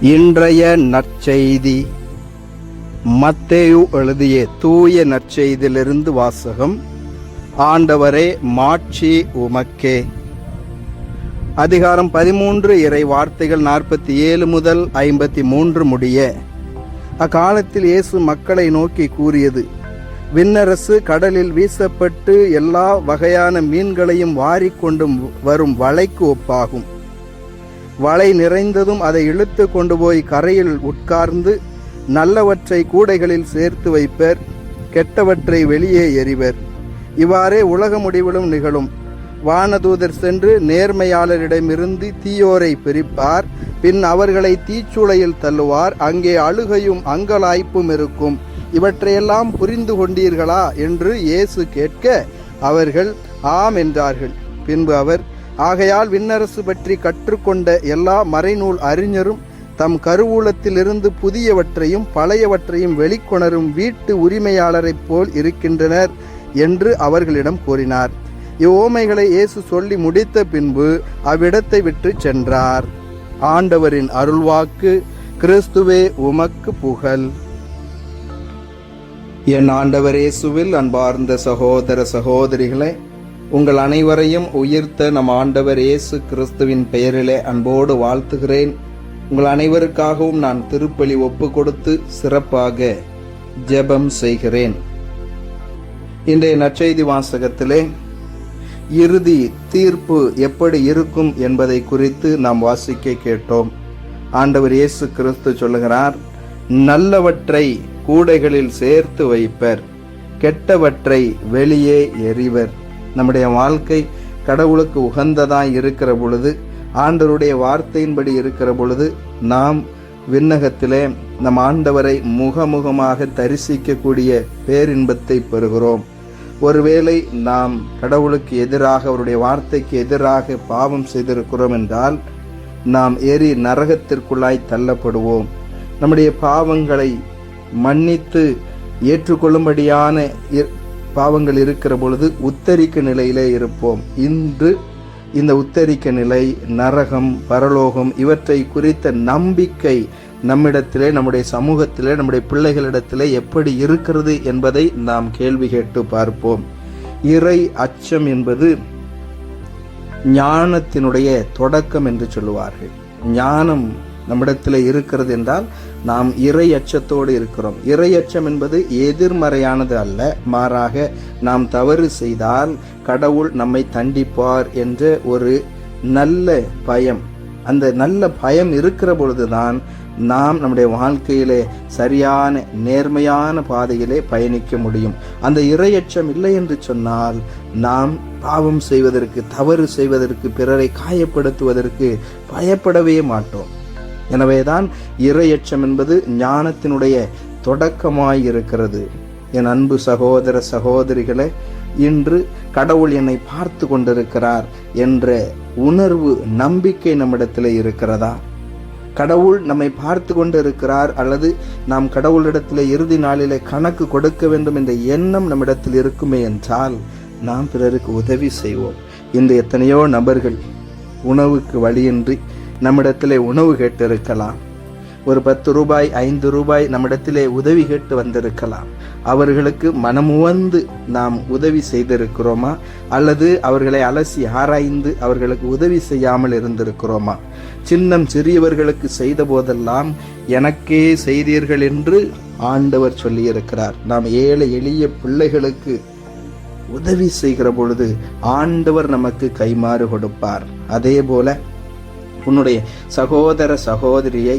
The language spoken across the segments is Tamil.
இன்றைய நற்செய்தி. மத்தேயு எழுதிய தூய நற்செய்தியிலிருந்து வாசகம் ஆண்டவரே மாட்சி உமக்கே. அதிகாரம் பதிமூன்று இறை வார்த்தைகள் நாற்பத்தி ஏழு முதல் ஐம்பத்தி மூன்று முடிய. அக்காலத்தில் இயேசு மக்களை நோக்கி கூறியது விண்ணரசு கடலில் வீசப்பட்டு எல்லா வகையான மீன்களையும் வாரிக்கொண்டு வரும் வலைக்கு ஒப்பாகும். வலை நிறைந்ததும் அதை இழுத்து கொண்டு போய் கரையில் உட்கார்ந்து நல்லவற்றை கூடைகளில் சேர்த்து வைப்பர் கெட்டவற்றை வெளியே எறிவர். இவ்வாறே உலக முடிவிலும் நிகழும். வானதூதர் சென்று நேர்மையாளரிடமிருந்து தீயோரை பிரிப்பார் பின் அவர்களை தீச்சுளையில் தள்ளுவார் அங்கே அழுகையும் அங்கலாய்ப்பும் இருக்கும். இவற்றையெல்லாம் புரிந்து கொண்டீர்களா? என்று இயேசு கேட்க அவர்கள் ஆம் என்றார்கள். பின்பு அவர் ஆகையால் விண்ணரசு பற்றி கற்றுக்கொண்ட எல்லா மறைநூல் அறிஞரும் தம் கருவூலத்திலிருந்து புதியவற்றையும் பழையவற்றையும் வெளிக்கொணரும் வீட்டு உரிமையாளரைப் போல் இருக்கின்றனர் என்று அவர்களிடம் கூறினார். இவ்வோமைகளை இயேசு சொல்லி முடித்த பின்பு அவ்விடத்தை விட்டு சென்றார். ஆண்டவரின் அருள்வாக்கு கிறிஸ்துவே உமக்கு புகழ். என் ஆண்டவர் இயேசுவில் அன்பார்ந்த சகோதர சகோதரிகளை உங்கள் அனைவரையும் உயிர்த்த நம் ஆண்டவர் இயேசு கிறிஸ்துவின் பெயரிலே அன்போடு வாழ்த்துகிறேன். உங்கள் அனைவருக்காகவும் நான் திருப்பலி ஒப்பு கொடுத்து சிறப்பாக ஜெபம் செய்கிறேன். இன்றைய நற்செய்தி வாசகத்திலே இறுதி தீர்ப்பு எப்படி இருக்கும் என்பதை குறித்து நாம் வாசிக்க கேட்டோம். ஆண்டவர் இயேசு கிறிஸ்து சொல்லுகிறார் நல்லவற்றை கூடைகளில் சேர்த்து வைப்பர் கெட்டவற்றை வெளியே எறிவர். நம்முடைய வாழ்க்கை கடவுளுக்கு உகந்ததாய் இருக்கிற பொழுது ஆண்டவருடைய வார்த்தையின்படி இருக்கிற பொழுது நாம் விண்ணகத்திலே நம் ஆண்டவரை முகமுகமாக தரிசிக்கக்கூடிய பேரின்பத்தை பெறுகிறோம். ஒருவேளை நாம் கடவுளுக்கு எதிராக அவருடைய வார்த்தைக்கு எதிராக பாவம் செய்திருக்கிறோம் என்றால் நாம் ஏறி நரகத்திற்குள்ளாய் தள்ளப்படுவோம். நம்முடைய பாவங்களை மன்னித்து ஏற்றுக்கொள்ளும்படியான பாவங்கள் இருக்கிற பொழுது உத்தரிக்க நிலையிலே இருப்போம். இன்று இந்த உத்தரிக்க நிலை நரகம் பரலோகம் இவற்றை குறித்த நம்பிக்கை நம்மிடத்திலே நம்முடைய சமூகத்திலே நம்முடைய பிள்ளைகளிடத்திலே எப்படி இருக்கிறது என்பதை நாம் கேள்வி கேட்டு பார்ப்போம். இறை அச்சம் என்பது ஞானத்தினுடைய தொடக்கம் என்று சொல்லுவார்கள். ஞானம் நம்மிடத்தில் இருக்கிறது என்றால் நாம் இறை அச்சத்தோடு இருக்கிறோம். இறை அச்சம் என்பது எதிர்மறையானது அல்ல. மாறாக நாம் தவறு செய்தால் கடவுள் நம்மை தண்டிப்பார் என்ற ஒரு நல்ல பயம். அந்த நல்ல பயம் இருக்கிற பொழுதுதான் நாம் நம்முடைய வாழ்க்கையிலே சரியான நேர்மையான பாதையிலே பயணிக்க முடியும். அந்த இரையச்சம் இல்லை என்று சொன்னால் நாம் பாவம் செய்வதற்கு தவறு செய்வதற்கு பிறரை காயப்படுத்துவதற்கு பயப்படவே மாட்டோம். எனவேதான் இரையச்சம் என்பது ஞானத்தினுடைய தொடக்கமாய் இருக்கிறது என் அன்பு சகோதர சகோதரிகளே இன்று கடவுள் என்னை பார்த்து கொண்டிருக்கிறார் என்ற உணர்வு நம்பிக்கை நம்மிடத்தில் இருக்கிறதா? கடவுள் நம்மை பார்த்து கொண்டு இருக்கிறார் அல்லது நாம் கடவுளிடத்தில் இறுதி நாளிலே கணக்கு கொடுக்க வேண்டும் என்ற எண்ணம் நம்மிடத்தில் இருக்குமே என்றால் நாம் பிறருக்கு உதவி செய்வோம். இந்த எத்தனையோ நபர்கள் உணவுக்கு வழியின்றி நம்மிடத்திலே உணவு கேட்டிருக்கலாம். ஒரு பத்து ரூபாய் ஐந்து ரூபாய் நம்மிடத்திலே உதவி கேட்டு வந்திருக்கலாம். அவர்களுக்கு மனமுவந்து நாம் உதவி செய்திருக்கிறோமா? அல்லது அவர்களை அலசி ஆராய்ந்து அவர்களுக்கு உதவி செய்யாமல் இருந்திருக்கிறோமா? சின்னம் சிறியவர்களுக்கு செய்த போதெல்லாம் எனக்கே செய்தீர்கள் என்று ஆண்டவர் சொல்லியிருக்கிறார். நாம் ஏழை எளிய பிள்ளைகளுக்கு உதவி செய்கிற பொழுது ஆண்டவர் நமக்கு கைமாறு கொடுப்பார். அதே போல உன்னுடைய சகோதர சகோதரியை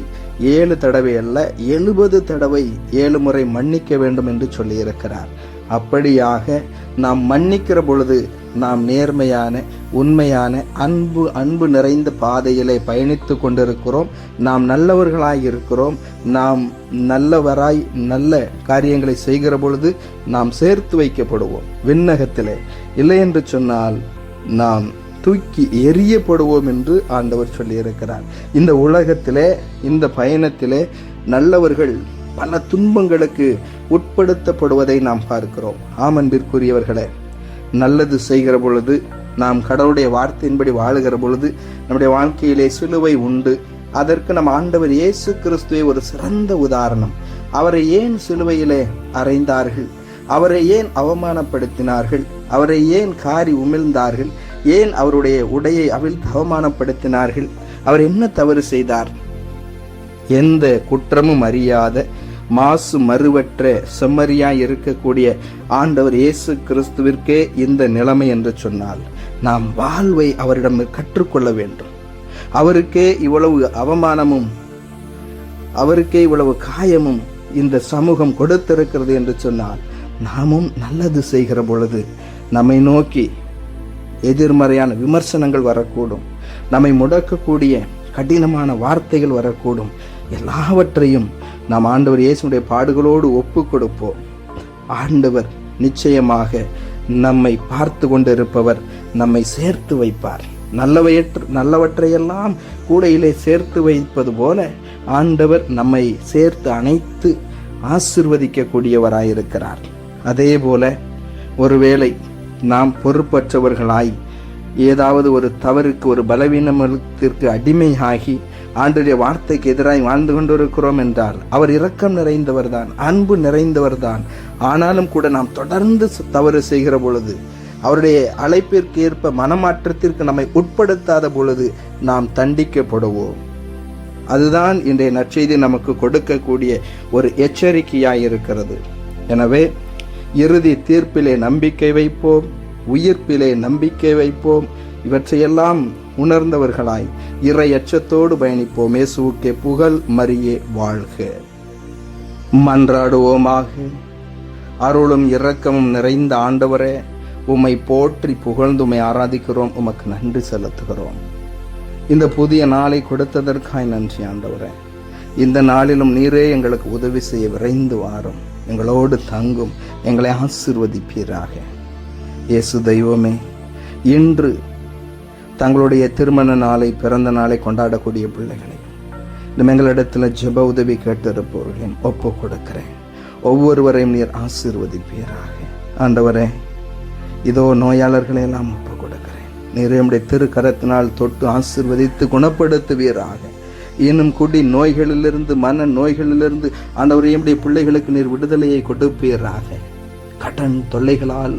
ஏழு தடவை அல்ல எழுபது தடவை ஏழு முறை மன்னிக்க வேண்டும் என்று சொல்லியிருக்கிறார். அப்படியாக நாம் மன்னிக்கிற பொழுது நாம் நேர்மையான உண்மையான அன்பு அன்பு நிறைந்த பாதையிலே பயணித்து கொண்டிருக்கிறோம். நாம் நல்லவர்களாய் இருக்கிறோம். நாம் நல்லவராய் நல்ல காரியங்களை செய்கிற பொழுது நாம் சேர்த்து வைக்கப்படுவோம் விண்ணகத்திலே. இல்லை என்று சொன்னால் நாம் தூக்கி எரியப்படுவோம் என்று ஆண்டவர் சொல்லியிருக்கிறார். இந்த உலகத்திலே இந்த பயணத்திலே நல்லவர்கள் பல துன்பங்களுக்கு உட்படுத்தப்படுவதை நாம் பார்க்கிறோம். ஆமன்பிற்குரியவர்களே நல்லது செய்கிற பொழுது நாம் கடவுளுடைய வார்த்தையின்படி வாழுகிற பொழுது நம்முடைய வாழ்க்கையிலே சிலுவை உண்டு. அதற்கு நம் ஆண்டவர் இயேசு கிறிஸ்துவை ஒரு சிறந்த உதாரணம். அவரை ஏன் சிலுவையிலே அறைந்தார்கள்? அவரை ஏன் அவமானப்படுத்தினார்கள்? அவரை ஏன் காரி உமிழ்ந்தார்கள்? ஏன் அவருடைய உடையை அவிழ்த்து அவமானப்படுத்தினார்கள்? அவர் என்ன தவறு செய்தார்? எந்த குற்றமும் அறியாத மாசு மறுவற்ற செம்மறியாய் இருக்கக்கூடிய ஆண்டவர் இயேசு கிறிஸ்துவிற்கே இந்த நிலைமை என்று சொன்னால் நாம் வாழ்வை அவரிடம் கற்றுக்கொள்ள வேண்டும். அவருக்கே இவ்வளவு அவமானமும் அவருக்கே இவ்வளவு காயமும் இந்த சமூகம் கொடுத்திருக்கிறது என்று சொன்னால் நாமும் நல்லது செய்கிற பொழுது நம்மை நோக்கி எதிர்மறையான விமர்சனங்கள் வரக்கூடும். நம்மை முடக்கக்கூடிய கடினமான வார்த்தைகள் வரக்கூடும். எல்லாவற்றையும் நாம் ஆண்டவர் இயேசுடைய பாடுகளோடு ஒப்பு கொடுப்போம் ஆண்டவர் நிச்சயமாக நம்மை பார்த்து கொண்டிருப்பவர் நம்மை சேர்த்து வைப்பார். நல்லவையற்ற நல்லவற்றையெல்லாம் கூடையிலே சேர்த்து வைப்பது போல ஆண்டவர் நம்மை சேர்த்து அனைத்து ஆசிர்வதிக்கக்கூடியவராயிருக்கிறார். அதே போல ஒருவேளை நாம் பொறுப்பற்றவர்களாய். ஏதாவது ஒரு தவறுக்கு ஒரு பலவீனத்திற்கு அடிமையாகி ஆண்டுடைய வார்த்தைக்கு எதிராய் வாழ்ந்து கொண்டிருக்கிறோம் என்றால் அவர் இரக்கம் நிறைந்தவர்தான் அன்பு நிறைந்தவர்தான். ஆனாலும் கூட நாம் தொடர்ந்து தவறு செய்கிற பொழுது அவருடைய அழைப்பிற்கு ஏற்ப மனமாற்றத்திற்கு நம்மை உட்படுத்தாத பொழுது நாம் தண்டிக்கப்படுவோம். அதுதான் இன்றைய நற்செய்தி நமக்கு கொடுக்கக்கூடிய ஒரு எச்சரிக்கையாய் இருக்கிறது. எனவே இறுதி தீர்ப்பிலே நம்பிக்கை வைப்போம் உயிர்ப்பிலே நம்பிக்கை வைப்போம். இவற்றையெல்லாம் உணர்ந்தவர்களாய் இறை அச்சத்தோடு பயணிப்போம். இயேசுவுக்கே புகழ் மரியே வாழ்க. மன்றாடுவோமாக. அருளும் இரக்கமும் நிறைந்த ஆண்டவரே உம்மை போற்றி புகழ்ந்து ஆராதிக்கிறோம். உமக்கு நன்றி செலுத்துகிறோம். இந்த புதிய நாளை கொடுத்ததற்காய் நன்றி ஆண்டவரே. இந்த நாளிலும் நீரே எங்களுக்கு உதவி செய்ய விரைந்து வாரும். எங்களோடு தங்கும் எங்களை ஆசிர்வதிப்பீராக. இயேசு தெய்வமே இன்று தங்களுடைய திருமண நாளை பிறந்த நாளை கொண்டாடக்கூடிய பிள்ளைகளை இன்னும் எங்களிடத்தில் ஜெப உதவி கேட்டிருப்பவர்களையும் ஒப்பு கொடுக்கிறேன். ஒவ்வொருவரையும் நீர் ஆசீர்வதிப்பீராக. ஆண்டவரே இதோ நோயாளர்களை எல்லாம் ஒப்பு கொடுக்கிறேன். நீர் என்னுடைய திருக்கரத்தினால் தொட்டு ஆசிர்வதித்து குணப்படுத்துவீராக. இன்னும் கூடி நோய்களிலிருந்து மன நோய்களிலிருந்து ஆண்டவரே என்னுடைய பிள்ளைகளுக்கு நீர் விடுதலையை கொடுப்பீராக. கடன் தொல்லைகளால்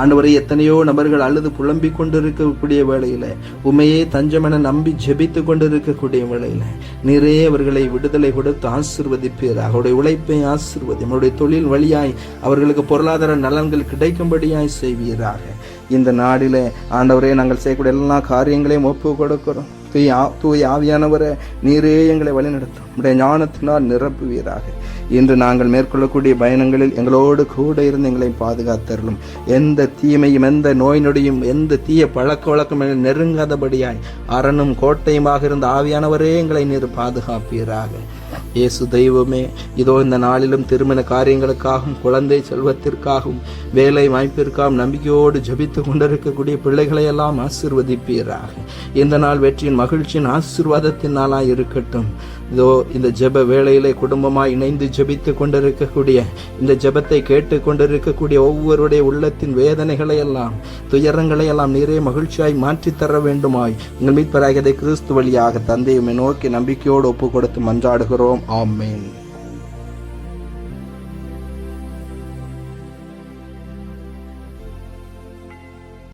ஆண்டவரை எத்தனையோ நபர்கள் அழுது புலம்பிக் கொண்டிருக்கக்கூடிய வேளையில உமையே தஞ்சமென நம்பி ஜெபித்து கொண்டிருக்கக்கூடிய வேளையில நிறைய அவர்களை விடுதலை கொடுத்து ஆசிர்வதிப்பீர் அவருடைய உழைப்பை ஆசிர்வதி அவருடைய தொழில் வழியாய் அவர்களுக்கு பொருளாதார நலன்கள் கிடைக்கும்படியாய் செய்வீராக. இந்த நாடில ஆண்டவரே நாங்கள் செய்யக்கூடிய எல்லா காரியங்களையும் ஒப்பு கொடுக்கிறோம். தூய் ஆ தூய் ஆவியானவரை நீரே எங்களை வழிநடத்தும். உடைய ஞானத்தினால் நிரப்புவீராக. இன்று நாங்கள் மேற்கொள்ளக்கூடிய பயணங்களில் எங்களோடு கூட இருந்து எங்களை பாதுகாத்தருளும். எந்த தீமையும் எந்த நோய் நொடியும் எந்த தீய பழக்க வழக்கம் நெருங்காதபடியாய் அரணும் கோட்டையுமாக இருந்த ஆவியானவரே எங்களை நீர் பாதுகாப்பீராக. இயேசு தெய்வமே இதோ இந்த நாளிலும் திருமண காரியங்களுக்காகவும் குழந்தை செல்வத்திற்காகவும் வேலை வாய்ப்பிற்காகவும் நம்பிக்கையோடு ஜபித்து கொண்டிருக்கக்கூடிய பிள்ளைகளை எல்லாம் ஆசிர்வதிப்பீராக. இந்த நாள் வெற்றியின் மகிழ்ச்சியின் ஆசிர்வாதத்தின் இருக்கட்டும். இதோ இந்த ஜெப வேளையிலே குடும்பமாய் இணைந்து ஜெபித்து கொண்டிருக்கக்கூடிய இந்த ஜெபத்தை கேட்டு கொண்டிருக்கக்கூடிய ஒவ்வொருடைய உள்ளத்தின் வேதனைகளை எல்லாம் துயரங்களை எல்லாம் நீரே மகிழ்ச்சியாய் மாற்றி தர வேண்டுமாய் உங்கள் மீட்பராகதை கிறிஸ்து வழியாக தந்தையுமே நோக்கி நம்பிக்கையோடு ஒப்பு கொடுத்து மன்றாடுகிறோம். ஆமேன்.